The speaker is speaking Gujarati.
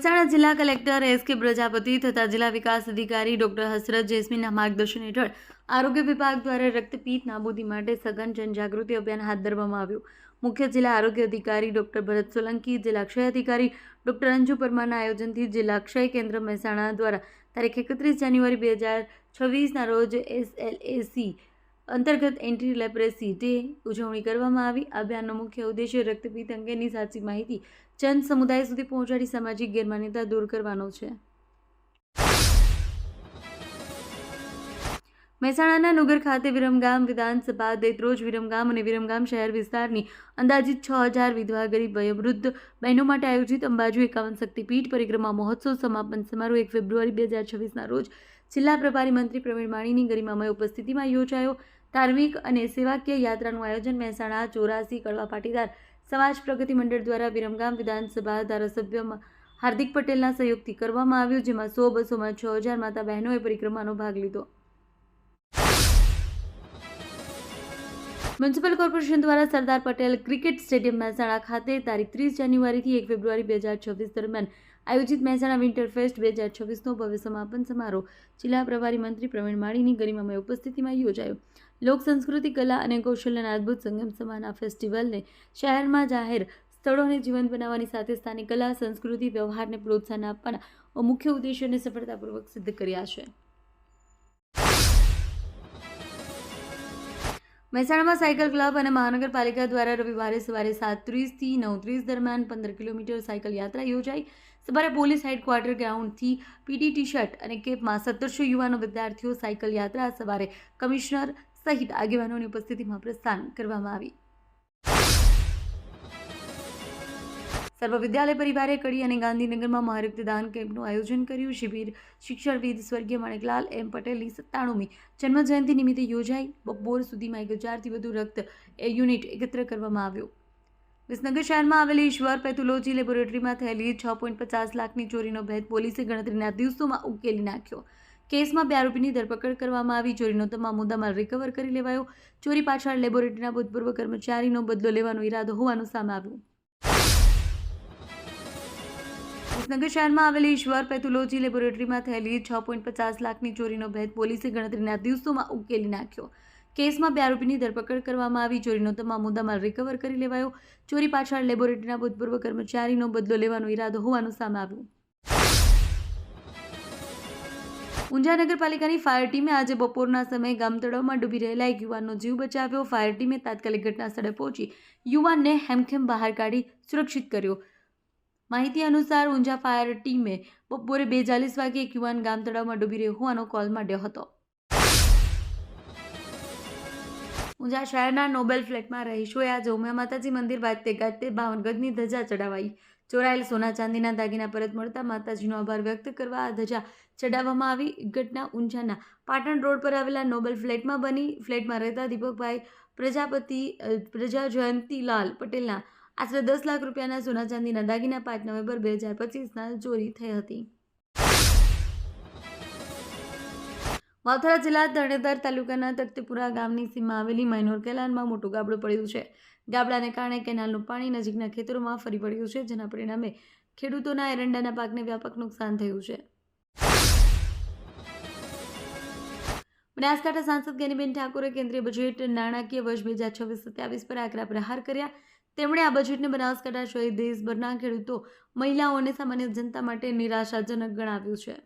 મહેસાણા જિલ્લા કલેક્ટર એસ કે પ્રજાપતિ તથા જિલ્લા વિકાસ અધિકારી ડોક્ટર હસરત જેસ્મીના માર્ગદર્શન હેઠળ આરોગ્ય વિભાગ દ્વારા રક્તપીત નાબૂદી માટે સઘન જનજાગૃતિ અભિયાન હાથ ધરવામાં આવ્યું. મુખ્ય જિલ્લા આરોગ્ય અધિકારી ડોક્ટર ભરત સોલંકી, જિલ્લા ક્ષય અધિકારી ડોક્ટર અંજુ પરમારના આયોજનથી જિલ્લા ક્ષય કેન્દ્ર મહેસાણા દ્વારા તારીખ એકત્રીસ જાન્યુઆરી બે હજાર છવ્વીસના રોજ એસએલએસી અંતર્ગત એન્ટી લેપ્રેસી ડે ઉજવણી કરવામાં આવી. અભિયાનનો મુખ્ય ઉદ્દેશ્ય રક્તપિત અંગેની સાચી માહિતી જન સમુદાય સુધી પહોંચાડી સામાજિક ગેરમાન્યતા દૂર કરવાનો છે. મહેસાણાના નુગર ખાતે વિરમગામ વિધાનસભા દેત્રોજ વિરમગામ અને વિરમગામ શહેર વિસ્તારની અંદાજિત છ હજાર વિધવા ગરીબ વયોવૃદ્ધ બહેનો માટે આયોજિત અંબાજુ એકાવન શક્તિપીઠ પરિક્રમા મહોત્સવ સમાપન સમારોહ એક ફેબ્રુઆરી બે હજાર છવ્વીસના રોજ જિલ્લા પ્રભારી મંત્રી પ્રવીણ માણીની ગરિમામય ઉપસ્થિતિમાં યોજાયો. ધાર્મિક અને સેવાકીય યાત્રાનું આયોજન મહેસાણા ચોરાસી કડવા પાટીદાર સમાજ પ્રગતિ મંડળ દ્વારા વિરમગામ વિધાનસભા ધારાસભ્ય હાર્દિક પટેલના સહયોગથી કરવામાં આવ્યું, જેમાં સો બસોમાં છ હજાર માતા બહેનોએ પરિક્રમાનો ભાગ લીધો. મ્યુનિસિપલ કોર્પોરેશન દ્વારા સરદાર પટેલ ક્રિકેટ સ્ટેડિયમ મહેસાણા ખાતે તારીખ ત્રીસ જાન્યુઆરીથી એક ફેબ્રુઆરી બે હજાર છવ્વીસ દરમિયાન આયોજિત મહેસાણા વિન્ટર ફેસ્ટ બે હજાર છવ્વીસનો ભવ્ય સમાપન સમારોહ જિલ્લા પ્રભારી મંત્રી પ્રવીણ માળીની ગરિમામય ઉપસ્થિતિમાં યોજાયો. લોક સંસ્કૃતિ, કલા અને કૌશલ્યના અદ્ભુત સંગમ સમાન આ ફેસ્ટિવલને શહેરમાં જાહેર સ્થળોને જીવંત બનાવવાની સાથે સ્થાનિક કલા, સંસ્કૃતિ, વ્યવહારને પ્રોત્સાહન આપવાના મુખ્ય ઉદ્દેશ્યોને સફળતાપૂર્વક સિદ્ધ કર્યા છે. મહેસાણામાં સાયકલ ક્લબ અને મહાનગરપાલિકા દ્વારા રવિવારે સવારે સાત ત્રીસથી નવ ત્રીસ દરમિયાન પંદર કિલોમીટર સાયકલ યાત્રા યોજાઈ. સવારે પોલીસ હેડક્વાર્ટર ગ્રાઉન્ડથી પીટી ટી શર્ટ અને કેપમાં સત્તરસો યુવાનો વિદ્યાર્થીઓ સાયકલ યાત્રા, સવારે કમિશનર સહિત આગેવાનોની ઉપસ્થિતિમાં પ્રસ્થાન કરવામાં આવી. સર્વ વિદ્યાલય પરિવારે કડી અને ગાંધીનગરમાં મહારક્તદાન કેમ્પનું આયોજન કર્યું. શિબિર શિક્ષણવિદ સ્વર્ગીય માણેકલાલ એમ પટેલની સત્તાણુમી જન્મજયંતિ નિમિત્તે યોજાઈ. બપોર સુધીમાં એક હજારથી વધુ રક્ત એ યુનિટ એકત્ર કરવામાં આવ્યું. વિસનગર શહેરમાં આવેલી ઈશ્વર પેથોલોજી લેબોરેટરીમાં થયેલી છ પોઈન્ટ પચાસ લાખની ચોરીનો ભેદ પોલીસે ગણતરીના દિવસોમાં ઉકેલી નાખ્યો. કેસમાં બે આરોપીની ધરપકડ કરવામાં આવી. ચોરીનો તમામ મુદ્દામાલ રિકવર કરી લેવાયો. ચોરી પાછળ લેબોરેટરીના ભૂતપૂર્વ કર્મચારીનો બદલો લેવાનો ઈરાદો હોવાનું સામે આવ્યું. વિસનગર શહેરમાં આવેલી ઈશ્વર પેથોલોજી લેબોરેટરીમાં થયેલી છ પોઈન્ટ પચાસ લાખની ચોરીનો ભેદ પોલીસે ગણતરીના દિવસોમાં ઉકેલી નાખ્યો. કેસમાં બે આરોપીની ધરપકડ કરવામાં આવી. ચોરીનો તમામ મુદ્દામાલ રિકવર કરી લેવાયો. ચોરી પાછળ લેબોરેટરીના ભૂતપૂર્વ કર્મચારીનો બદલો લેવાનો ઈરાદો હોવાનું સામે આવ્યું. ઊંઝા નગરપાલિકાની ફાયર ટીમે આજે બપોરના સમયે ગામતળાવમાં ડૂબી રહેલા એક યુવાનનો જીવ બચાવ્યો. ફાયર ટીમે તાત્કાલિક ઘટના સ્થળે પહોંચી યુવાનને હેમખેમ બહાર કાઢી સુરક્ષિત કર્યો. માહિતી અનુસાર ઊંઝા ફાયર ટીમે બપોરે બે ચાલીસ વાગે એક યુવાન ગામતળાવમાં ડૂબી રહ્યો હોવાનો કોલ માંડ્યો હતો. ઊંઝા શહેરના નોબેલ ફ્લેટમાં રહીશોએ આજે ઉમિયા માતાજી મંદિર વાજતે ગાજતે બાવન ગજની ધજા ચડાવાઈ. ચોરાયેલ સોના ચાંદીના દાગીના પરત મળતા માતાજીનો આભાર વ્યક્ત કરવા આ ધજા ચડાવવામાં આવી. ઘટના ઊંઝાના પાટણ રોડ પર આવેલા નોબેલ ફ્લેટમાં બની. ફ્લેટમાં રહેતા દીપકભાઈ પ્રજાપતિ પ્રજા જયંતીલાલ પટેલના આશરે દસ લાખ રૂપિયાના સોના ચાંદીના દાગીના પાંચ નવેમ્બર બે હજાર પચીસના ચોરી થઈ હતી. માવથરા જિલ્લા ધરણેધર તાલુકાના તખ્તપુરા ગામની સીમા આવેલી માઇનોર કેલાનમાં મોટું ગાબડું પડ્યું છે. ગાબડાને કારણે કેનાલનું પાણી નજીકના ખેતરોમાં ફરી પડ્યું છે, જેના પરિણામે ખેડૂતોના એરંડાના પાકને વ્યાપક નુકસાન થયું છે. બનાસકાંઠા સાંસદ જ્ઞાનીબેન ઠાકોરે કેન્દ્રીય બજેટ નાણાકીય વર્ષ બે હજાર છવ્વીસ સત્યાવીસ પર આકરા પ્રહાર કર્યા. તેમણે આ બજેટને બનાસકાંઠા સહિત દેશભરના ખેડૂતો, મહિલાઓ અને સામાન્ય જનતા માટે નિરાશાજનક ગણાવ્યું છે.